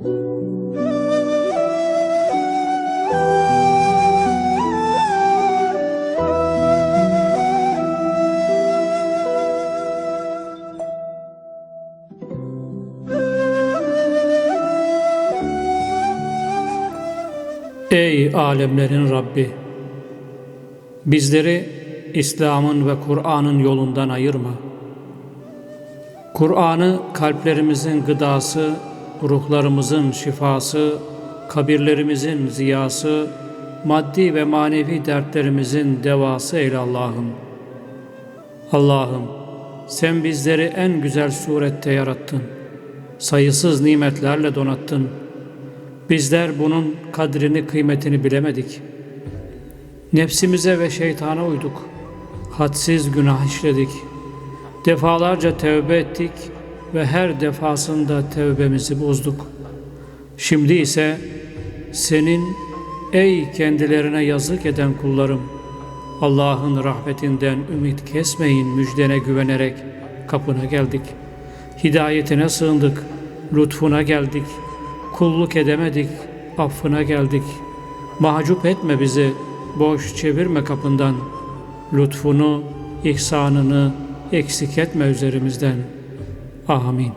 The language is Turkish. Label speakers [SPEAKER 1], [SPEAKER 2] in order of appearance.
[SPEAKER 1] Ey alemlerin Rabbi! Bizleri İslam'ın ve Kur'an'ın yolundan ayırma. Kur'an'ı kalplerimizin gıdası, ruhlarımızın şifası, kabirlerimizin ziyası, maddi ve manevi dertlerimizin devası eyle Allah'ım. Allah'ım sen bizleri en güzel surette yarattın. Sayısız nimetlerle donattın. Bizler bunun kadrini, kıymetini bilemedik. Nefsimize ve şeytana uyduk. Hadsiz günah işledik. Defalarca tevbe ettik ve her defasında tevbemizi bozduk. Şimdi ise senin ey kendilerine yazık eden kullarım Allah'ın rahmetinden ümit kesmeyin müjdene güvenerek kapına geldik. Hidayetine sığındık, lütfuna geldik. Kulluk edemedik, affına geldik. Mahcup etme bizi, boş çevirme kapından. Lütfunu, ihsanını eksik etme üzerimizden. Amin